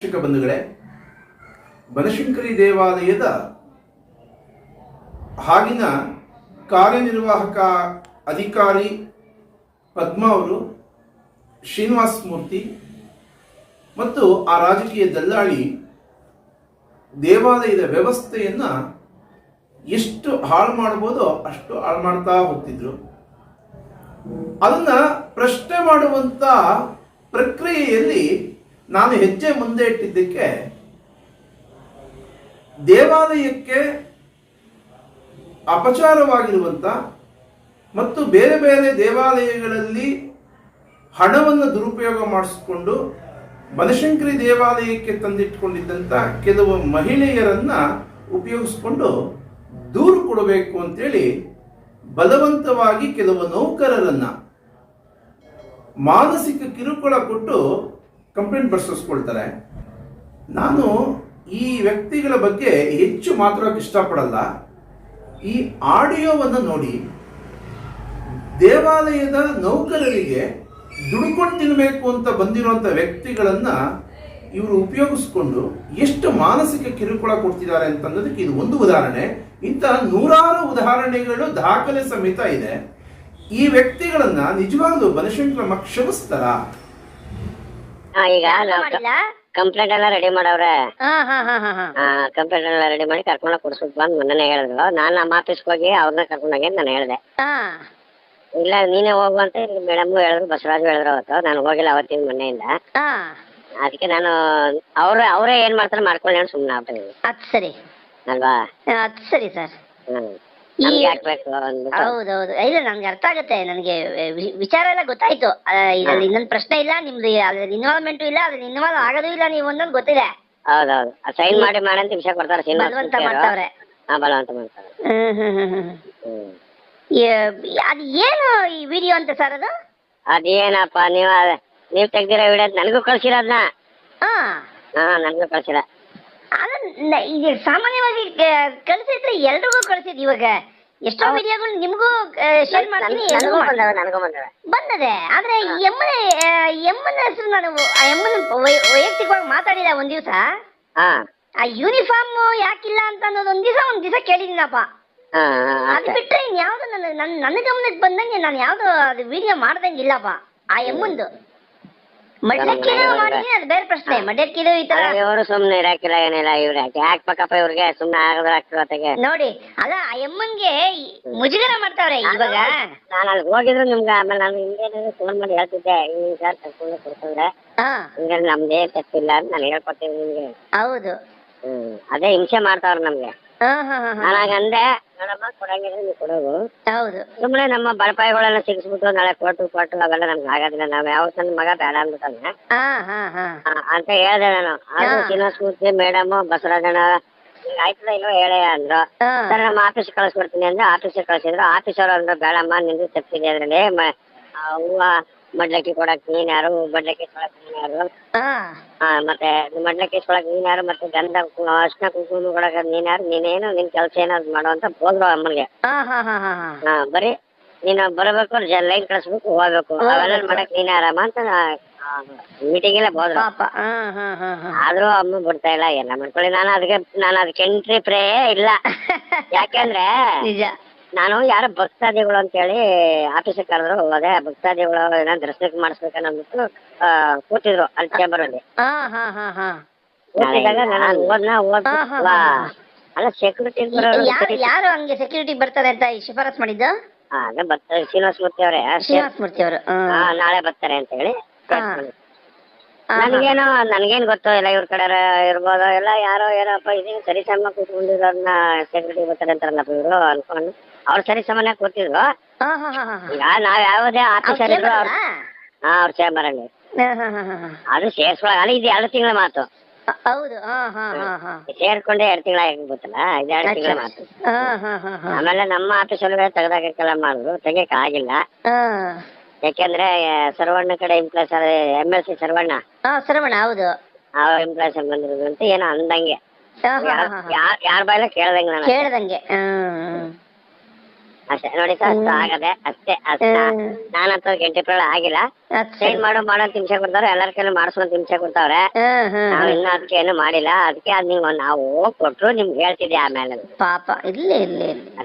ಶಿಕ್ಷಕ ಬಂಧುಗಳೇ, ಬನಶಂಕರಿ ದೇವಾಲಯದ ಹಾಗಿನ ಕಾರ್ಯನಿರ್ವಾಹಕ ಅಧಿಕಾರಿ ಪದ್ಮ ಅವರು, ಶ್ರೀನಿವಾಸ್ ಮೂರ್ತಿ ಮತ್ತು ಆ ರಾಜಕೀಯ ದಲ್ಲಾಳಿ ದೇವಾಲಯದ ವ್ಯವಸ್ಥೆಯನ್ನ ಎಷ್ಟು ಹಾಳು ಮಾಡ್ಬೋದೋ ಅಷ್ಟು ಹಾಳು ಮಾಡ್ತಾ ಹೋಗ್ತಿದ್ರು. ಅದನ್ನ ಪ್ರಶ್ನೆ ಮಾಡುವಂತ ಪ್ರಕ್ರಿಯೆಯಲ್ಲಿ ನಾನು ಹೆಜ್ಜೆ ಮುಂದೆ ಇಟ್ಟಿದ್ದಕ್ಕೆ ದೇವಾಲಯಕ್ಕೆ ಅಪಚಾರವಾಗಿರುವಂತ ಮತ್ತು ಬೇರೆ ಬೇರೆ ದೇವಾಲಯಗಳಲ್ಲಿ ಹಣವನ್ನು ದುರುಪಯೋಗ ಮಾಡಿಸಿಕೊಂಡು ಬನಶಂಕರಿ ದೇವಾಲಯಕ್ಕೆ ತಂದಿಟ್ಕೊಂಡಿದ್ದಂಥ ಕೆಲವು ಮಹಿಳೆಯರನ್ನ ಉಪಯೋಗಿಸ್ಕೊಂಡು ದೂರು ಕೊಡಬೇಕು ಅಂತೇಳಿ ಬಲವಂತವಾಗಿ ಕೆಲವು ನೌಕರರನ್ನು ಮಾನಸಿಕ ಕಿರುಕುಳ ಕೊಟ್ಟು ಕಂಪ್ಲೇಂಟ್ ಬರ್ಸಿಸ್ಕೊಳ್ತಾರೆ. ನಾನು ಈ ವ್ಯಕ್ತಿಗಳ ಬಗ್ಗೆ ಹೆಚ್ಚು ಮಾತಾಡೋಕೆ ಇಷ್ಟಪಡಲ್ಲ. ಈ ಆಡಿಯೋವನ್ನು ನೋಡಿ ದೇವಾಲಯದ ನೌಕರರಿಗೆ ದುಡ್ಕೊಂಡು ತಿನ್ನಬೇಕು ಅಂತ ಬಂದಿರುವಂತ ವ್ಯಕ್ತಿಗಳನ್ನ ಇವರು ಉಪಯೋಗಿಸ್ಕೊಂಡು ಎಷ್ಟು ಮಾನಸಿಕ ಕಿರುಕುಳ ಕೊಡ್ತಿದ್ದಾರೆ ಅಂತ ಅನ್ನೋದಕ್ಕೆ ಇದು ಒಂದು ಉದಾಹರಣೆ. ಇಂಥ ನೂರಾರು ಉದಾಹರಣೆಗಳು ದಾಖಲೆ ಸಮೇತ ಇದೆ. ಈ ವ್ಯಕ್ತಿಗಳನ್ನ ನಿಜವಾಗ್ಲೂ ಬನಶಂಕರಮ್ಮ ಕ್ಷಮಿಸ್ತಾರ ಹಾ ಈಗ ಕಂಪ್ಲೇಂಟ್ ಎಲ್ಲ ರೆಡಿ ಮಾಡವ್ರೆ. ಕಂಪ್ಲೇಂಟ್ ಎಲ್ಲ ರೆಡಿ ಮಾಡಿ ಕರ್ಕೊಂಡ ಕೊಡ್ಸ್ಬಿಟ್ಟು ಬಂದ್ ಮೊನ್ನೆ ಹೇಳಿದ್ರು. ನಾನು ನಮ್ಮ ಆಫೀಸ್ಗೆ ಹೋಗಿ ಅವ್ರನ್ನ ಕರ್ಕೊಂಡೋಗಿ ಅಂತ ನಾನು ಹೇಳ್ದೆ. ಇಲ್ಲ ನೀನೇ ಹೋಗು ಅಂತ ಮೇಡಮ್ ಹೇಳಿದ್ರು ಬಸವರಾಜ್ ಹೇಳಿದ್ರು ಅವತ್ತು. ನಾನು ಹೋಗಿಲ್ಲ ಅವತ್ತಿನ ಮೊನ್ನೆಯಿಂದ. ಅದಕ್ಕೆ ನಾನು ಅವ್ರ ಅವರೇ ಏನ್ ಮಾಡ್ತಾರೆ ಮಾಡ್ಕೊಳ್ಳಿ ಸುಮ್ಮನೆ ಆಗ್ತೀನಿ ಅಲ್ವಾ? ಸರಿ ಸರ್. ಹ್ಮ್. ನಮ್ಗೆ ಹಾಕ್ಬೇಕು ಅಂದ್ಬಿಟ್ಟು ಹೌದೌದು. ಇಲ್ಲ ನನ್ಗೆ ಅರ್ಥ ಆಗುತ್ತೆ. ನನಗೆ ವಿಚಾರ ಎಲ್ಲ ಗೊತ್ತಾಯ್ತು. ಇದ್ರಲ್ಲಿ ಇನ್ನೊಂದು ಪ್ರಶ್ನೆ ಇಲ್ಲ ನಿಮ್ದು ಅದ್ರಲ್ಲಿ ಇನ್ವಾಲ್ವ್ಮೆಂಟು ಇಲ್ಲ ಅದ್ರಲ್ಲಿ ಇನ್ವಾಲ್ವ್ ಆಗೋದು ಇಲ್ಲ ನೀವು ಒಂದೊಂದು ಗೊತ್ತಿದೆ. ಹೌದೌದು. ಸೈನ್ ಮಾಡಿ ಮಾಡಿ ಅಂತ ವಿಷಯ ಕೊಡ್ತಾರೆ ಶ್ರೀನಿವಾಸ್ ಬಲವಂತ. ಮಾಡ್ತಾವ್ರೆ. ಹಾ ಬಲವಂತ ಮಾಡ್ತಾರೆ. ಹ್ಮ್ ಹ್ಮ್ ಹ್ಮ್ ಹ್ಮ್ ಹ್ಮ್. ಏ- ಅದು ಏನು ಈ ವಿಡಿಯೋ ಅಂತ ಸರ್ ಅದು? ಅದೇನಪ್ಪ ನೀವು ನೀವು ತೆಗ್ದಿರೋ ವಿಡಿಯೋ ನನಗೂ ಕಳ್ಸಿರೋದ್ನ? ಹಾ. ಹಾ ನನಗೂ ಕಳ್ಸಿರ. ಇದು ಸಾಮಾನ್ಯವಾಗಿ ಕಳ್ಸಿದ್ರೆ ಎಲ್ರಿಗೂ ಕಳ್ಸಿದ್ ಇವಾಗ. ಎಷ್ಟೋ ವಿಡಿಯೋಗಳು ನಿಮಗೂ ಶೇರ್ ಮಾಡ್ತೀನಿ ಬಂದದೆ. ಆದ್ರೆ ಎಮ್ಮನ ಎಮ್ಮನ ಹೆಸರು ನಾನು ಎಮ್ಮನ ವೈಯಕ್ತಿಕವಾಗಿ ಮಾತಾಡಿದ ಒಂದ್ ದಿವಸ. ಆ ಯೂನಿಫಾರ್ಮ್ ಯಾಕಿಲ್ಲ ಅಂತ ಅನ್ನೋದು ಒಂದ್ ದಿವಸ ಒಂದ್ ದಿವಸ ಕೇಳಿದ್ದೀನಪ್ಪ ಅದ್. ಬಿಟ್ರೆ ಇನ್ಯಾವ್ದು ನನ್ನ ನನ್ನ ನನ್ನ ಗಮನಕ್ಕೆ ಬಂದಂಗೆ ನಾನು ಯಾವ್ದು ಅದು ವಿಡಿಯೋ ಮಾಡ್ದಂಗಿಲ್ಲಪ್ಪ ಆ ಎಮ್ಮಂದು. ಬೇರೆ ಪ್ರಶ್ನೆ. ಮಡ್ಯಕ್ಕಿದು ಈ ತರ. ಇವರು ಸುಮ್ನೆ ಇರಾಕಿಲ್ಲ ಏನಿಲ್ಲ ಇವ್ರು ಯಾಕೆ ಹಾಕ್ಬೇಕಪ್ಪ ಇವ್ರಿಗೆ ಸುಮ್ನೆ ಆಗದ್ರ ನೋಡಿ ಅಲ್ಲ ಆ ಎಮ್ಮನ್ಗೆ ಮುಜುಗರ ಮಾಡ್ತಾವ್ರೆ ಇವಾಗ. ನಾನು ಅಲ್ಲಿ ಹೋಗಿದ್ರು ನಿಮ್ಗೆ ಆಮೇಲೆ ನಾನು ಹಿಂಗೇನಾದ್ರು ಫೋನ್ ಮಾಡಿ ಹೇಳ್ತಿದ್ದೆ ಹಿಂಗೆ ಸರ್ ಕರ್ಕೊಂಡು ಕೊಡ್ತಂದ್ರೆ. ಹಿಂಗೆ ನಮ್ದೇ ತಪ್ಪಿಲ್ಲ ಅಂತ ನಾನು ಹೇಳ್ಕೊಡ್ತೀನಿ ನಿಮ್ಗೆ. ಹೌದು. ಹ್ಮ್ ಅದೇ ಹಿಂಸೆ ಮಾಡ್ತಾವ್ರ ನಮ್ಗೆ. ಹಾ ಅಂದೆ ನೋಡಮ್ಮ ಕೊಡಂಗಿದ್ರೆ ನೀವು ಕೊಡೋದು ಹೌದು. ಸುಮ್ಮನೆ ನಮ್ಮ ಬಡಪಾಯಿಗಳೆಲ್ಲ ಸಿಗಿಸ್ಬಿಟ್ಟು ನಾಳೆ ಕೊಟ್ಟು ಕೊಟ್ಟು ಅವೆಲ್ಲ ನಮ್ಗೆ ಆಗೋದಿಲ್ಲ. ನಾವು ಯಾವ ನನ್ನ ಮಗ ಬೇಡ ಹಾ ಅಂತ ಹೇಳ್ದೆ ನಾನು. ಅದು ದಿನ ಶ್ರೀನಿವಾಸ ಮೂರ್ತಿ ಮೇಡಮ್ ಬಸವರಾಜಣ್ಣ ಆಯ್ತದ ಇಲ್ವೋ ಹೇಳೇ ಅಂದ್ರು. ಸರ್ ನಮ್ಮ ಆಫೀಸ್ ಕಳಿಸ್ಕೊಡ್ತೀನಿ ಅಂದ್ರೆ. ಆಫೀಸ್ ಕಳಿಸಿದ್ರು. ಆಫೀಸ್ ಅವ್ರು ಅಂದ್ರು ಬೇಡಮ್ಮ ನಿಂದು ತಪ್ಪಿದೆ ಅದ್ರಲ್ಲಿ. ಹೂವ ಮಡ್ಲಕ್ಕಿ ಕೊಡಕ್ ನೀನ್ ಯಾರು ಬಡ್ಲಕ್ಕಿ ಕೊಡಕ್ ನೀನ್ ಯಾರು? ಹಾ. ಆ, ಮತ್ತೆ ಮಡ್ಲಕ್ಕಿ ಕೊಡಕ್ ನೀನ್ ಯಾರು ಮತ್ತೆ ಗಂಧ ಕು- ಅರ್ಶಿನ ಕುಂಕುಮ ಕೊಡಕ್ ನೀನ್ ಯಾರು? ನೀನೇನು ನಿನ್ ಕೆಲಸ ಏನಾದ್ರು ಮಾಡೋ ಅಂತ ಹೋದ್ರು ಅಮ್ಮನಿಗೆ. ಹಾ ಹಾ ಹಾ ಹಾ ಹಾ. ಹಾ ಬರೀ ನೀನು ಬರಬೇಕು ಲೈನ್ ಕಳಿಸ್ಬೇಕು ಹೋಗ್ಬೇಕು. ಅವೆಲ್ಲ ಮಾಡಕ್ ನೀನ್ ಅಂತ ಮೀಟಿಂಗ್ ಎಲ್ಲ ಹೋದ್ರು. ಪಾಪ. ಹಾ ಹಾ ಹಾ ಹಾ. ಆದ್ರೂ ಅಮ್ಮ ಬಿಡ್ತಾ ಇಲ್ಲ ಎಲ್ಲ ಮಾಡ್ಕೊಳ್ಳಿ. ನಾನು ಅದಕ್ಕೆ ನಾನು ಅದಕ್ಕೆ ಎಂಟ್ರಿ ಪ್ರೇ ಇಲ್ಲ. ಯಾಕೆಂದ್ರೆ ನಿಜ. ನಾನು ಯಾರೋ ಭಕ್ತಾದಿಗಳು ಅಂತೇಳಿ ಆಫೀಸ್ ಕರೆದ್ರು ಹೋದೆ ಭಕ್ತಾದಿಗಳು ಏನೋ ದರ್ಶನಕ್ಕೆ ಮಾಡಿಸ್ಬೇಕನ್ನ ಅಂದ್ಬಿಟ್ಟು ಆ, ಕೂತಿದ್ರು ಅಲ್ಲಿ ಚೇಂಬರ್ ಅಲ್ಲಿ. ಹಾ ಹಾ ಹಾ ಹಾ. ಕೂತಿದ್ದಾಗ ನಾನು ಓದ್ನ ಓದ್ ಹಾ, ಹಾ, ಹಾ. ಅಲ್ಲ ಸೆಕ್ಯೂರಿಟಿ ಯಾರು ಯಾರು ಹಂಗೆ ಸೆಕ್ಯೂರಿಟಿ ಬರ್ತಾರೆ ಅಂತ ಈ ಶಿಫಾರಸ್ ಮಾಡಿದ್ದು? ಅದೇ ಬರ್ತಾರೆ ಶ್ರೀನಿವಾಸ ಮೂರ್ತಿ ಅವರೇ. ಶ್ರೀನಿವಾಸ ಮೂರ್ತಿ ಅವರು ನಾಳೆ ಬರ್ತಾರೆ ಅಂತ ಹೇಳಿ ಹಾ. ನನ್ಗೇನು ನನ್ಗೇನ್ ಗೊತ್ತು ಎಲ್ಲ ಇವ್ರ ಕಡೆ ಇರ್ಬೋದು ಎಲ್ಲ ಯಾರೋ ಏನಪ್ಪ ಇದೀನಿ ಸರಿ ಸಮ ಕೂತ್ಕೊಂಡಿರೋರ್ನ ಸೆಕ್ಯೂರಿಟಿ ಬರ್ತಾರೆ ಅಂತಾರಲ್ಲಪ್ಪ ಇವರು ಅನ್ಕೊಂಡು ಅವ್ರು ಸರಿ ಸಮನೆ ಕೂತಿದ್ರು ಈಗ ನಾವ್ ಯಾವುದೇ ಆಫೀಸರ್ ಇದ್ರು ಅವ್ರ ಹಾ ಅವ್ರ ಚೇಂಬರ್ ಅಲ್ಲಿ ಅದು ಸೇರ್ಸ್ಕೊಳಕ್ ಅಲ್ಲ ಇದು ಎರಡು ತಿಂಗಳ ಮಾತು ಹೌದು ಸೇರ್ಕೊಂಡೆ ಎರಡು ತಿಂಗಳ ಗೊತ್ತಲ್ಲ ಇದು ಎರಡು ತಿಂಗಳ ಮಾತು ಆಮೇಲೆ ನಮ್ಮ ಆಫೀಸಲ್ಲಿ ತೆಗೆದಾಕೆಲ್ಲ ಮಾಡಿದ್ರು ತೆಗಿಯಕ್ ಆಗಿಲ್ಲ ಯಾಕೆಂದ್ರೆ ಸರ್ವಣ್ಣ ಕಡೆ employees M L C Sarvanna. ಹಾ ಹೌದು. ಅವ್ರ ಬಂದಿರೋದು ಅಂತ ಏನೋ ಅಂದಂಗೆ. ಹಾ ಹಾ ಹಾ ಹಾ. ಯಾರ್ ಯಾರ ಬಾಯಲ್ಲ ಕೇಳ್ದಂಗೆ ನಾನು ಕೇಳ್ದಂಗೆ ಹ್ಮ್ ಅಷ್ಟೇ ನೋಡಿ ಸರ್ ಅಷ್ಟು ಆಗದೆ ಅಷ್ಟೇ ಅಷ್ಟ. ಹ್ಮ್. ನಾನಂತ ಗಂಟೆ ಪ್ರಳ ಆಗಿಲ್ಲ. ಅದ್ ಸರಿ. ಚೇಂಜ್ ಮಾಡೋ ಮಾಡೋ ಅಂತ ಹಿಂಸೆ ಕೊಡ್ತಾವ್ರೆ ಎಲ್ಲರ ಕೈಲಿ ಮಾಡಿಸ್ಕೊಂತ ಹಿಂಸೆ ಕೊಡ್ತಾವ್ರೆ. ಹ್ಮ್ ಹ್ಮ್. ನಾವ್ ಇನ್ನ ಅದಕ್ಕೆ ಏನು ಮಾಡಿಲ್ಲ. ಅದಕ್ಕೆ ಅದ್ ನೀವು ನಾವು ಕೊಟ್ರು ನಿಮ್ಗೆ ಹೇಳ್ತಿದ್ದೆ ಆಮೇಲೆ. ಪಾಪ ಇರ್ಲಿ ಇರ್ಲಿ ಇರ್ಲಿ.